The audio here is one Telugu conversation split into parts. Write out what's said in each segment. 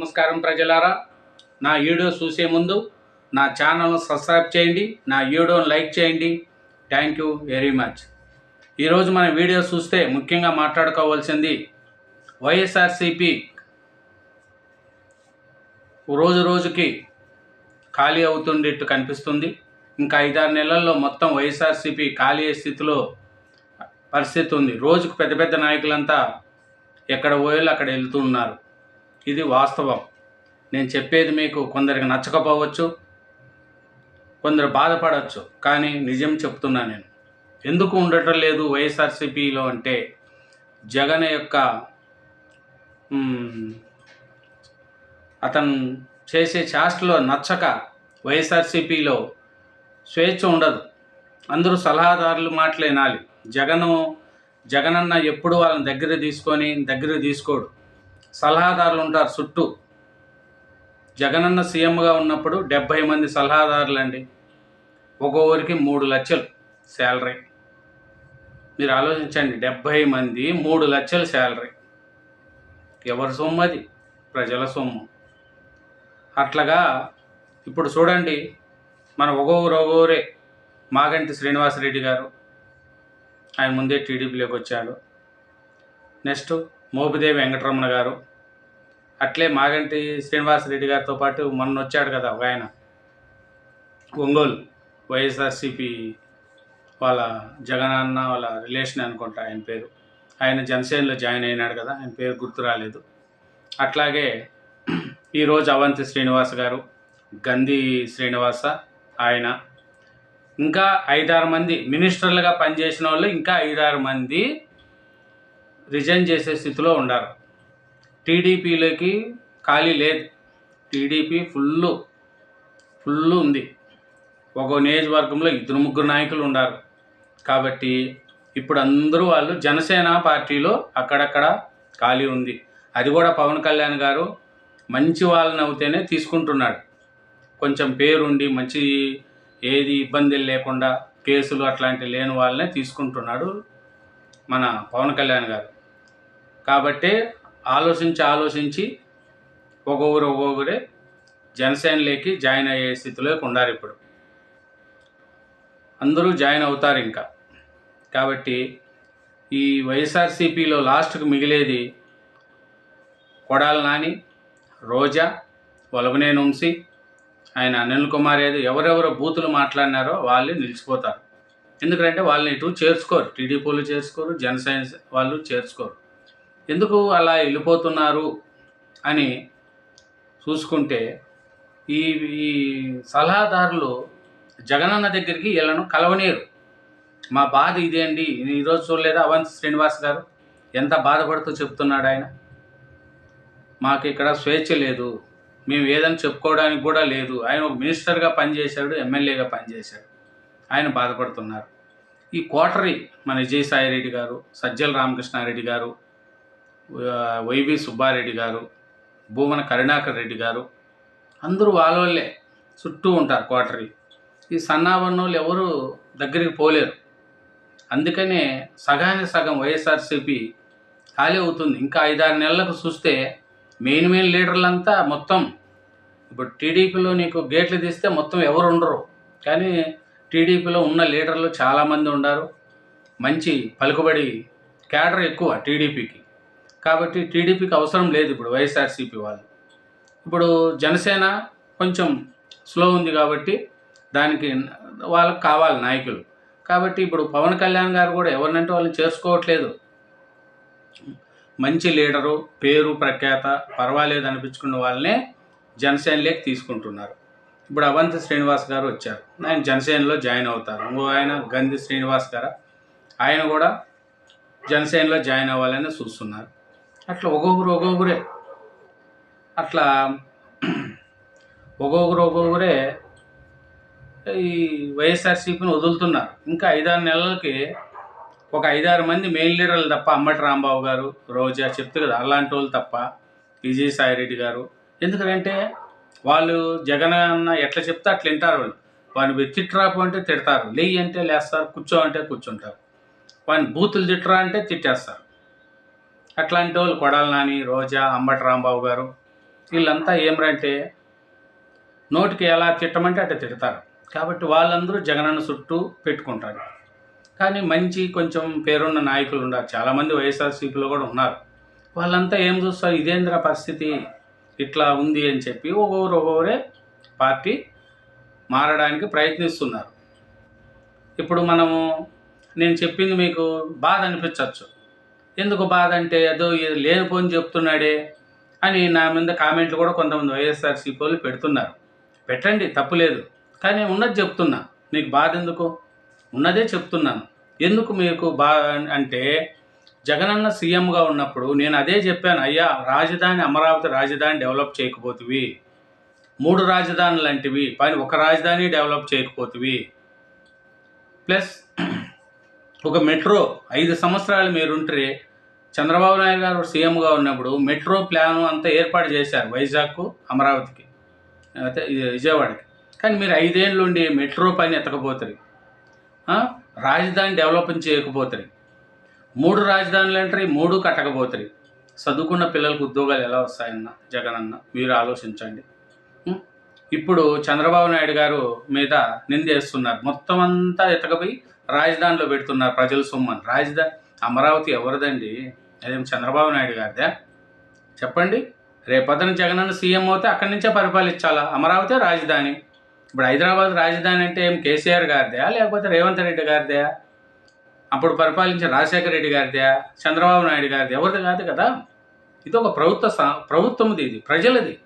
నమస్కారం ప్రజలారా. నా వీడియో చూసే ముందు నా ఛానల్ను సబ్స్క్రైబ్ చేయండి నా వీడియోను లైక్ చేయండి. Thank you very much. ఈరోజు మన వీడియో చూస్తే ముఖ్యంగా మాట్లాడుకోవాల్సింది వైఎస్ఆర్సిపి రోజు రోజుకి ఖాళీ అవుతుండేట్టు కనిపిస్తుంది. ఇంకా ఐదారు నెలల్లో మొత్తం వైఎస్ఆర్సిపి ఖాళీ స్థితిలో పరిస్థితి ఉంది. రోజుకు పెద్ద పెద్ద నాయకులంతా ఎక్కడ పోయేళ్ళు అక్కడ వెళ్తున్నారు ఇది వాస్తవం. నేను చెప్పేది మీకు కొందరికి నచ్చకపోవచ్చు కొందరు బాధపడవచ్చు కానీ నిజం చెప్తున్నా నేను. ఎందుకు ఉండటం లేదు వైఎస్ఆర్సీపీలో అంటే జగన్ యొక్క అతను చేసే చేష్టలో నచ్చక వైఎస్ఆర్సీపీలో స్వేచ్ఛ ఉండదు. అందరూ సలహాదారులు మాటలు వినాలి. జగను జగనన్న ఎప్పుడు వాళ్ళని దగ్గర తీసుకొని దగ్గర తీసుకోడు. సలహాదారులు ఉంటారు చుట్టూ. జగనన్న సీఎంగా ఉన్నప్పుడు డెబ్భై మంది సలహాదారులు అండి ఒక్కొక్కరికి మూడు లక్షలు శాలరీ. మీరు ఆలోచించండి డెబ్భై మంది మూడు లక్షలు శాలరీ. ఎవరి సొమ్ము అది? ప్రజల సొమ్ము. అట్లాగా ఇప్పుడు చూడండి మన ఒక్కొక్కరు ఒక్కొక్కరే మాగంటి శ్రీనివాసరెడ్డి గారు. ఆయన ముందే టీడీపీలోకి వచ్చాడు. నెక్స్ట్ మోపిదేవి వెంకటరమణ గారు. అట్లే మాగంటి శ్రీనివాసరెడ్డి గారితో పాటు మొన్న వచ్చాడు కదా ఒక ఆయన. ఒంగోలు వైఎస్ఆర్సిపి వాళ్ళ జగనన్న వాళ్ళ రిలేషన్ అనుకుంటా ఆయన పేరు. ఆయన జనసేనలో జాయిన్ అయినాడు కదా ఆయన పేరు గుర్తు రాలేదు. అట్లాగే ఈరోజు అవంతి శ్రీనివాస్ గారు గంధి శ్రీనివాస ఆయన. ఇంకా ఐదారు మంది మినిస్టర్లుగా పనిచేసిన వాళ్ళు ఇంకా ఐదారు మంది రిజైన్ చేసే స్థితిలో ఉన్నారు టీడీపీలోకి ఖాళీ లేదు. టీడీపీ ఫుల్ ఫుల్ ఉంది. ఒక నియోజకవర్గంలో ఇద్దరు ముగ్గురు నాయకులు ఉన్నారు కాబట్టి ఇప్పుడు అందరూ వాళ్ళు జనసేన పార్టీలో అక్కడక్కడ ఖాళీ ఉంది. అది కూడా పవన్ కళ్యాణ్ గారు మంచి వాళ్ళని అవుతేనే తీసుకుంటున్నాడు. కొంచెం పేరుండి మంచి ఏది ఇబ్బందులు లేకుండా కేసులు అట్లాంటివి లేని వాళ్ళనే తీసుకుంటున్నాడు మన పవన్ కళ్యాణ్ గారు. కాబట్టి ఆలోచించి ఆలోచించి ఒక్కొక్కరు ఒక్కొక్కరే జనసేనలోకి జాయిన్ అయ్యే స్థితిలోకి ఉండారు ఇప్పుడు. అందరూ జాయిన్ అవుతారు ఇంకా. కాబట్టి ఈ వైఎస్ఆర్సీపీలో లాస్ట్కి మిగిలేది కొడాల నాని రోజా వలభనేని వంశీ ఆయన అనిల్ కుమార్ ఏదో ఎవరెవరు బూతులు మాట్లాడినారో వాళ్ళు నిలిచిపోతారు. ఎందుకంటే వాళ్ళని ఇటు చేర్చుకోరు టీడీపీలు చేర్చుకోరు జనసేన వాళ్ళు చేర్చుకోరు. ఎందుకు అలా వెళ్ళిపోతున్నారు అని చూసుకుంటే ఈ ఈ సలహాదారులు జగనన్న దగ్గరికి వీళ్ళను కలవనీరు మా బాధ ఇదే అండి. ఈరోజు చూడలేదా అవంత్ శ్రీనివాస్ గారు? ఎంత బాధపడుతూ చెప్తున్నాడు ఆయన. మాకు ఇక్కడ స్వేచ్ఛ లేదు. మేము ఏదైనా చెప్పుకోవడానికి కూడా లేదు. ఆయన ఒక మినిస్టర్గా పనిచేశాడు ఎమ్మెల్యేగా పనిచేశాడు. ఆయన బాధపడుతున్నారు. ఈ కోటరీ మన విజయసాయి రెడ్డి గారు సజ్జల రామకృష్ణారెడ్డి గారు వైవి సుబ్బారెడ్డి గారు భూమన కరుణాకర్ రెడ్డి గారు అందరూ వాళ్ళ వాళ్ళే చుట్టూ ఉంటారు కోటరీ ఈ సన్నాబన్నోళ్ళు ఎవరు దగ్గరికి పోలేరు. అందుకనే సగానికి సగం వైఎస్ఆర్సీపీ ఖాళీ అవుతుంది. ఇంకా ఐదారు నెలలకు చూస్తే మెయిన్ మెయిన్ లీడర్లంతా మొత్తం. ఇప్పుడు టీడీపీలో నీకు గేట్లు తీస్తే మొత్తం ఎవరు ఉండరు. కానీ టీడీపీలో ఉన్న లీడర్లు చాలామంది ఉన్నారు. మంచి పలుకుబడి క్యాడర్ ఎక్కువ టీడీపీకి. కాబట్టి టీడీపీకి అవసరం లేదు ఇప్పుడు వైఎస్ఆర్సీపీ వాళ్ళు. ఇప్పుడు జనసేన కొంచెం స్లో ఉంది కాబట్టి దానికి వాళ్ళకి కావాలి నాయకులు. కాబట్టి ఇప్పుడు పవన్ కళ్యాణ్ గారు కూడా ఎవరినంటే వాళ్ళని చేసుకోవట్లేదు మంచి లీడరు పేరు ప్రఖ్యాత పర్వాలేదు అనిపించుకున్న వాళ్ళనే జనసేనలోకి తీసుకుంటున్నారు. ఇప్పుడు అవంతి శ్రీనివాస్ గారు వచ్చారు. ఆయన జనసేనలో జాయిన్ అవుతారు. ఇంకో ఆయన గంధి శ్రీనివాస్ గారు? ఆయన కూడా జనసేనలో జాయిన్ అవ్వాలని చూస్తున్నారు. అట్లా ఒక్కొక్కరు ఒక్కొక్కరే. అట్లా ఒక్కొక్కరు ఒక్కొక్కరే ఈ వైఎస్ఆర్సీపీని వదులుతున్నారు. ఇంకా ఐదారు నెలలకి ఒక ఐదారు మంది మెయిన్ లీడర్లు తప్ప అమ్మటి రాంబాబు గారు రోజా చెప్తే కదా అలాంటి వాళ్ళు తప్ప విజయసాయిరెడ్డి గారు. ఎందుకంటే వాళ్ళు జగన్ అన్న ఎట్లా చెప్తే అట్లా వింటారు వాళ్ళు. వాడిని తిట్టరాపు అంటే తిడతారు. లేయి అంటే లేస్తారు కూర్చో అంటే కూర్చుంటారు. వాడిని బూతులు తిట్టరా అంటే తిట్టేస్తారు. అట్లాంటి వాళ్ళు కొడాలి నాని రోజా అంబటి రాంబాబు గారు వీళ్ళంతా ఏమరంటే నోటికి ఎలా తిట్టమంటే అట్లా తిడతారు. కాబట్టి వాళ్ళందరూ జగనన్న చుట్టూ పెట్టుకుంటారు. కానీ మంచి కొంచెం పేరున్న నాయకులు ఉన్నారు. చాలామంది వైఎస్ఆర్సీపీలో కూడా ఉన్నారు. వాళ్ళంతా ఏం చూస్తారు? ఇదేంద్ర పరిస్థితి ఇట్లా ఉంది అని చెప్పి ఒక్కొక్కరు ఒక్కొక్కరే పార్టీ మారడానికి ప్రయత్నిస్తున్నారు. ఇప్పుడు మనము నేను చెప్పింది మీకు బాధ అనిపించవచ్చు. ఎందుకు బాధ అంటే ఏదో ఇది లేనిపోని చెప్తున్నాడే అని నా మీద కామెంట్లు కూడా కొంతమంది వైఎస్ఆర్సీపీ వాళ్ళు పెడుతున్నారు. పెట్టండి తప్పులేదు కానీ ఉన్నది చెప్తున్నా. మీకు బాధ ఎందుకు? ఉన్నదే చెప్తున్నాను. ఎందుకు మీకు బా అంటే జగనన్న సీఎంగా ఉన్నప్పుడు నేను అదే చెప్పాను అయ్యా రాజధాని అమరావతి రాజధాని డెవలప్ చేయకపోతివి. మూడు రాజధానులు లాంటివి పని ఒక రాజధాని డెవలప్ చేయకపోతివి. ప్లస్ ఒక మెట్రో ఐదు సంవత్సరాలు మీరుంటే చంద్రబాబు నాయుడు గారు సీఎంగా ఉన్నప్పుడు మెట్రో ప్లాన్ అంతా ఏర్పాటు చేశారు వైజాగ్కు అమరావతికి అయితే విజయవాడకి. కానీ మీరు ఐదేళ్ళు ఉండి మెట్రో పని ఎత్తకపోతుంది రాజధాని డెవలప్మెంట్ చేయకపోతుంది మూడు రాజధానులు అంటే మూడు కట్టకపోతుంది చదువుకున్న పిల్లలకు ఉద్యోగాలు ఎలా వస్తాయన్న జగనన్న మీరు ఆలోచించండి. ఇప్పుడు చంద్రబాబు నాయుడు గారు మీద నిందేస్తున్నారు. మొత్తం అంతా ఎతకపోయి రాజధానిలో పెడుతున్నారు ప్రజల సొమ్మని. రాజధాని అమరావతి ఎవరిదండి? అదేం చంద్రబాబు నాయుడు గారిదా? చెప్పండి. రేపొద్దున జగనన్న సీఎం అవుతే అక్కడి నుంచే పరిపాలించాలా? అమరావతి రాజధాని. ఇప్పుడు హైదరాబాద్ రాజధాని అంటే ఏం కేసీఆర్ గారిదా? లేకపోతే రేవంత్ రెడ్డి గారిదా? అప్పుడు పరిపాలించిన రాజశేఖర రెడ్డి గారిదా? చంద్రబాబు నాయుడు గారిది? ఎవరిది కాదు కదా? ఇది ఒక ప్రభుత్వ స- ప్రభుత్వముది ఇది. ప్రజలది.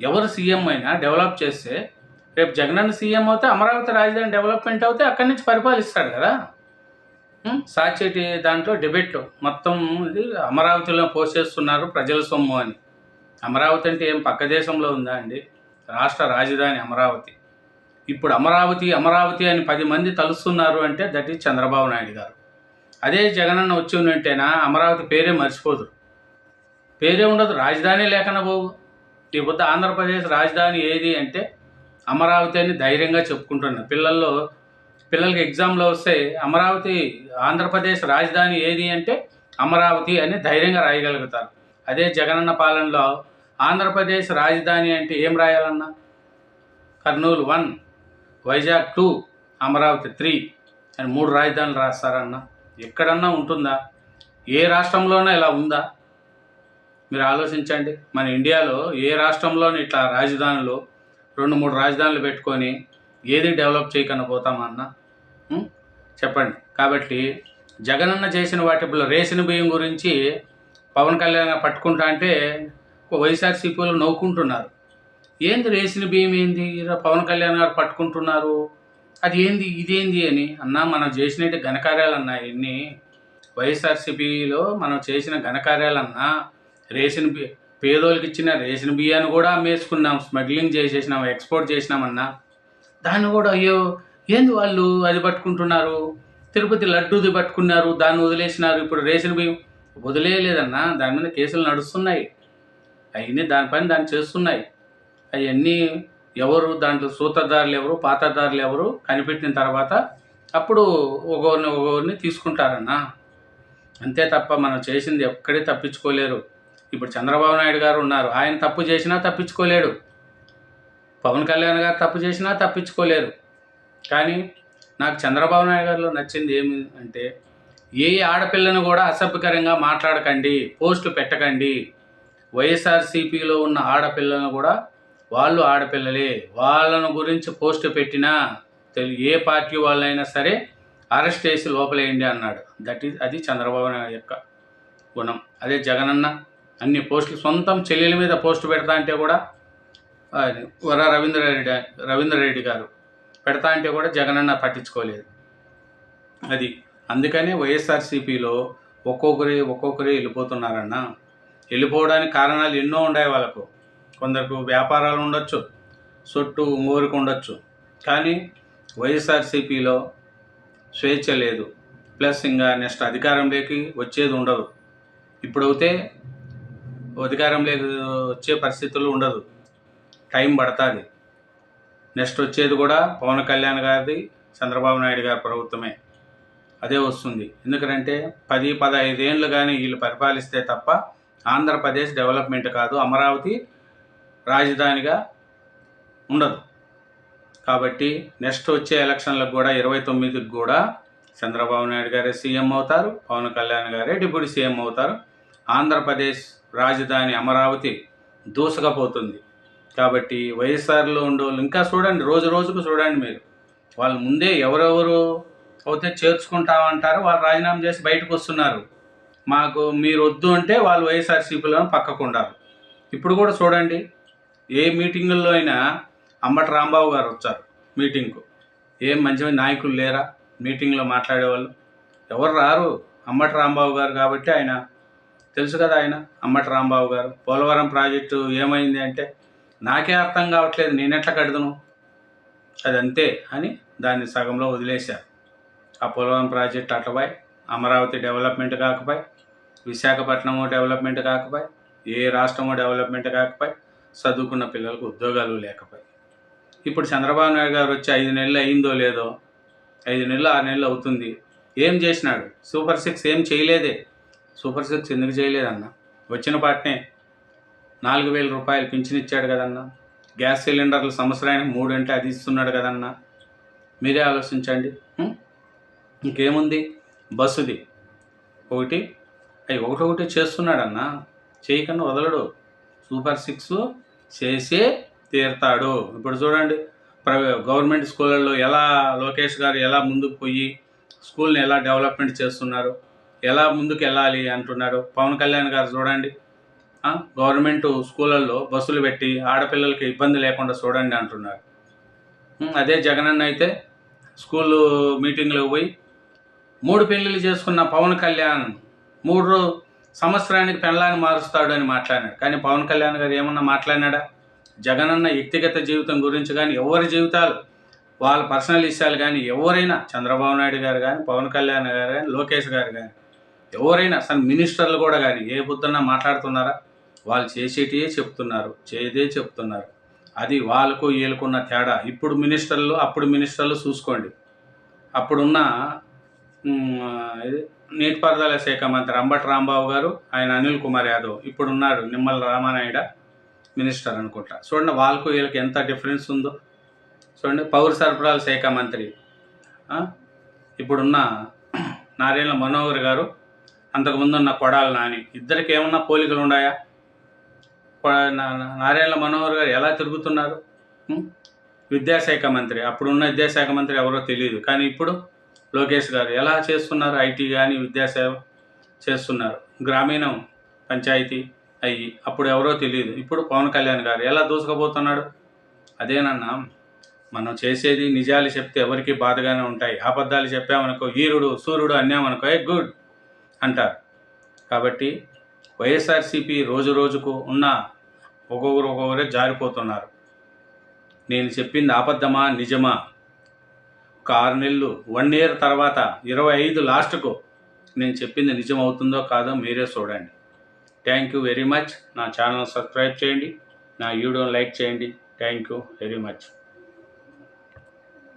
ఎవరు సీఎం అయినా డెవలప్ చేస్తే రేపు జగనన్న సీఎం అవుతే అమరావతి రాజధాని డెవలప్మెంట్ అవుతే అక్కడి నుంచి పరిపాలిస్తాడు కదా? సాచేటి దాంట్లో డిబేట్ మొత్తం ఇది అమరావతిలో పోసేస్తున్నారు ప్రజల సొమ్ము అని. అమరావతి అంటే ఏం పక్క దేశంలో ఉందా అండి? రాష్ట్ర రాజధాని అమరావతి. ఇప్పుడు అమరావతి అమరావతి అని పది మంది తలుస్తున్నారు అంటే దట్ ఈజ్ చంద్రబాబు నాయుడు గారు. అదే జగనన్న వచ్చి ఉంటేనా అమరావతి పేరే మర్చిపోదు. పేరే ఉండదు రాజధాని లేకన పోవు. ఈ పొద్దు ఆంధ్రప్రదేశ్ రాజధాని ఏది అంటే అమరావతి అని ధైర్యంగా చెప్పుకుంటున్నాను పిల్లల్లో పిల్లలకి ఎగ్జామ్లో వస్తే అమరావతి ఆంధ్రప్రదేశ్ రాజధాని ఏది అంటే అమరావతి అని ధైర్యంగా రాయగలుగుతారు. అదే జగనన్న పాలనలో ఆంధ్రప్రదేశ్ రాజధాని అంటే ఏం రాయాలన్నా? Kurnool one Vizag two Amaravati three అని మూడు రాజధానులు రాస్తారన్న. ఎక్కడన్నా ఉంటుందా? ఏ రాష్ట్రంలోనే ఇలా ఉందా? మీరు ఆలోచించండి. మన ఇండియాలో ఏ రాష్ట్రంలోనూ ఇట్లా రాజధానులు రెండు మూడు రాజధానులు పెట్టుకొని ఏది డెవలప్ చేయకుండా పోతామన్న చెప్పండి. కాబట్టి జగనన్న చేసిన వాటిలో రేషన్ బియ్యం గురించి పవన్ కళ్యాణ్ పట్టుకుంటా అంటే వైఎస్ఆర్సీపీలో నవ్వుకుంటున్నారు. ఏంది రేసిన బియ్యం ఏంది? పవన్ కళ్యాణ్ గారు పట్టుకుంటున్నారు. అది ఏంది? ఇదేంది అని అన్నా మనం చేసినట్టు అన్నాయి ఇన్ని వైఎస్ఆర్సీపీలో మనం చేసిన ఘనకార్యాలన్నా రేషన్ బి పేదోళ్ళకి ఇచ్చిన రేషన్ బియ్యాన్ని కూడా అమ్మేసుకున్నాం స్మగ్లింగ్ చేసేసినాం ఎక్స్పోర్ట్ చేసినామన్నా. దాన్ని కూడా అయ్యో ఏంది వాళ్ళు అది పట్టుకుంటున్నారు? తిరుపతి లడ్డూది పట్టుకున్నారు దాన్ని వదిలేసినారు. ఇప్పుడు రేషన్ బియ్యం వదిలేయలేదన్నా దాని మీద కేసులు నడుస్తున్నాయి. అవన్నీ దానిపైన దాన్ని చేస్తున్నాయి. అవన్నీ ఎవరు దాంట్లో సూత్రధారులు ఎవరు పాతదారులు ఎవరు కనిపెట్టిన తర్వాత అప్పుడు ఒకరిని ఒకరిని తీసుకుంటారన్నా. అంతే తప్ప మనం చేసింది ఎక్కడే తప్పించుకోలేరు. ఇప్పుడు చంద్రబాబు నాయుడు గారు ఉన్నారు. ఆయన తప్పు చేసినా తప్పించుకోలేడు. పవన్ కళ్యాణ్ గారు తప్పు చేసినా తప్పించుకోలేరు. కానీ నాకు చంద్రబాబు నాయుడు గారిలో నచ్చింది ఏమి అంటే ఏ ఆడపిల్లను కూడా అసభ్యకరంగా మాట్లాడకండి పోస్టులు పెట్టకండి. వైఎస్ఆర్సీపీలో ఉన్న ఆడపిల్లలను కూడా వాళ్ళు ఆడపిల్లలే. వాళ్ళను గురించి పోస్ట్ పెట్టినా తెలు- ఏ పార్టీ వాళ్ళైనా సరే అరెస్ట్ చేసి లోపలేయండి అన్నాడు. దట్ ఈజ్ అది చంద్రబాబు నాయుడు యొక్క గుణం. అదే జగనన్న అన్ని పోస్టులు సొంతం చెల్లెల మీద పోస్ట్ పెడతా అంటే కూడా వర రవీంద్రారెడ్డి రవీంద్రారెడ్డి గారు పెడతా అంటే కూడా జగనన్న పట్టించుకోలేదు. అది అందుకనే వైఎస్ఆర్సీపీలో ఒక్కొక్కరి ఒక్కొక్కరి వెళ్ళిపోతున్నారన్న. వెళ్ళిపోవడానికి కారణాలు ఎన్నో ఉన్నాయి వాళ్ళకు. కొందరికి వ్యాపారాలు ఉండొచ్చు చుట్టూ ఊరికి ఉండొచ్చు. కానీ వైఎస్ఆర్సీపీలో స్వేచ్ఛ లేదు. ప్లస్ ఇంకా నెక్స్ట్ అధికారంలోకి వచ్చేది ఉండదు. ఇప్పుడైతే అధికారం లేదు వచ్చే పరిస్థితులు ఉండదు. టైం పడుతుంది. నెక్స్ట్ వచ్చేది కూడా పవన్ కళ్యాణ్ గారిది చంద్రబాబు నాయుడు గారి ప్రభుత్వమే. అదే వస్తుంది. ఎందుకంటే పది పదహైదు ఏళ్ళు కానీ వీళ్ళు పరిపాలిస్తే తప్ప ఆంధ్రప్రదేశ్ డెవలప్మెంట్ కాదు అమరావతి రాజధానిగా ఉండదు. కాబట్టి నెక్స్ట్ వచ్చే ఎలక్షన్లకు కూడా ఇరవై తొమ్మిదికి కూడా చంద్రబాబు నాయుడు గారే సీఎం అవుతారు పవన్ కళ్యాణ్ గారే డిప్యూటీ సీఎం అవుతారు. ఆంధ్రప్రదేశ్ రాజధాని అమరావతి దూసుకపోతుంది. కాబట్టి వైఎస్ఆర్లో ఉండేవాళ్ళు ఇంకా చూడండి రోజు రోజుకు చూడండి మీరు. వాళ్ళు ముందే ఎవరెవరు అయితే చేర్చుకుంటామంటారో వాళ్ళు రాజీనామా చేసి బయటకు వస్తున్నారు. మాకు మీరు వద్దు అంటే వాళ్ళు వైఎస్ఆర్సీపీలో పక్కకు ఇప్పుడు కూడా చూడండి ఏ మీటింగుల్లో అయినా అంబటి రాంబాబు గారు వచ్చారు మీటింగ్కు. ఏం మంచి నాయకులు లేరా? మీటింగ్లో మాట్లాడేవాళ్ళు. ఎవరు రారు? అంబటి రాంబాబు గారు కాబట్టి ఆయన తెలుసు కదా ఆయన అమ్మటి రాంబాబు గారు. పోలవరం ప్రాజెక్టు ఏమైంది అంటే నాకే అర్థం కావట్లేదు నేను ఎట్లా అది అంతే అని దాన్ని సగంలో వదిలేశారు. ఆ పోలవరం ప్రాజెక్ట్ అట్లపై అమరావతి డెవలప్మెంట్ కాకపోయి విశాఖపట్నము డెవలప్మెంట్ కాకపోయి ఏ రాష్ట్రము డెవలప్మెంట్ కాకపోయి చదువుకున్న పిల్లలకు ఉద్యోగాలు లేకపోయి. ఇప్పుడు చంద్రబాబు నాయుడు గారు వచ్చి ఐదు నెలలు అయిందో లేదో ఐదు నెలలు ఆరు నెలలు అవుతుంది ఏం చేసినాడు? సూపర్ సిక్స్ ఏం చేయలేదే. సూపర్ సిక్స్ ఎందుకు చేయలేదన్న? వచ్చిన పాటనే నాలుగు వేల రూపాయలు పింఛన్ ఇచ్చాడు కదన్న. గ్యాస్ సిలిండర్లు సంవత్సరానికి మూడు అంటే అది ఇస్తున్నాడు కదన్న. మీరే ఆలోచించండి. ఇంకేముంది? బస్సుది. ఒకటి. అవి ఒకటొకటి చేస్తున్నాడన్న. చేయకుండా వదలడు. సూపర్ సిక్స్ చేసే తీరుతాడు. ఇప్పుడు చూడండి ప్రైవే గవర్నమెంట్ స్కూళ్ళల్లో ఎలా లోకేష్ గారు ఎలా ముందుకు పోయి స్కూల్ని ఎలా డెవలప్మెంట్ చేస్తున్నారు. ఎలా ముందుకు వెళ్ళాలి అంటున్నాడు. పవన్ కళ్యాణ్ గారు చూడండి. గవర్నమెంట్ స్కూళ్ళల్లో బస్సులు పెట్టి ఆడపిల్లలకి ఇబ్బంది లేకుండా చూడండి అంటున్నారు అదే జగనన్న అయితే స్కూల్ మీటింగ్లకు పోయి మూడు పెళ్ళిళ్ళు చేసుకున్న పవన్ కళ్యాణ్ మూడు సంవత్సరానికి పెళ్ళాన్ని మారుస్తాడు అని మాట్లాడినాడు. కానీ పవన్ కళ్యాణ్ గారు ఏమన్నా మాట్లాడినాడా? జగనన్న వ్యక్తిగత జీవితం గురించి కానీ ఎవరి జీవితాలు వాళ్ళ పర్సనల్ విషయాలు కానీ ఎవరైనా చంద్రబాబు నాయుడు గారు కానీ పవన్ కళ్యాణ్ గారు కానీ లోకేష్ గారు కానీ ఎవరైనా అసలు మినిస్టర్లు కూడా కానీ ఏ బుద్ధన్నా మాట్లాడుతున్నారా? వాళ్ళు చేసేటివే చెప్తున్నారు చేయదే చెప్తున్నారు. అది వాళ్ళకు వీళ్ళకున్న తేడా. ఇప్పుడు మినిస్టర్లు అప్పుడు మినిస్టర్లు చూసుకోండి. అప్పుడున్న నీటిపారుదల శాఖ మంత్రి అంబటి రాంబాబు గారు ఆయన అనిల్ కుమార్ యాదవ్ ఇప్పుడున్నాడు నిమ్మల రామానాయుడ మినిస్టర్ అనుకుంటా. చూడండి వాళ్ళకు వీళ్ళకి ఎంత డిఫరెన్స్ ఉందో. చూడండి పౌర సరఫరాల శాఖ మంత్రి ఇప్పుడున్న నారాయణ మనోహర్ గారు అంతకుముందు ఉన్న కొడాలి నాని. ఇద్దరికి ఏమన్నా పోలికలు ఉన్నాయా? నారాయణ మనోహర్ గారు ఎలా తిరుగుతున్నారు? విద్యాశాఖ మంత్రి. అప్పుడున్న విద్యాశాఖ మంత్రి ఎవరో తెలియదు. కానీ ఇప్పుడు లోకేష్ గారు ఎలా చేస్తున్నారు? ఐటీ కానీ విద్యాసేవ చేస్తున్నారు. గ్రామీణం పంచాయతీ అయ్యి అప్పుడు ఎవరో తెలియదు. ఇప్పుడు పవన్ కళ్యాణ్ గారు ఎలా దూసుకుపోతున్నాడు? అదేనన్నా మనం చేసేది నిజాలు చెప్తే ఎవరికి బాధగానే ఉంటాయి. అబద్ధాలు చెప్పామనుకో వీరుడు సూర్యుడు అన్నామనుకో ఏ గుడ్. అంటారు. కాబట్టి వైఎస్ఆర్సీపీ రోజు రోజుకు ఉన్న ఒక్కొక్కరు ఒక్కొక్కరే జారిపోతున్నారు. నేను చెప్పింది ఆపద్దమా నిజమా? ఒక ఆరు నెలలు వన్ ఇయర్ తర్వాత ఇరవై ఐదు లాస్ట్కు నేను చెప్పింది నిజం అవుతుందో కాదో మీరే చూడండి. Thank you very much. నా ఛానల్ సబ్స్క్రైబ్ చేయండి. నా వీడియోని లైక్ చేయండి. Thank you very much.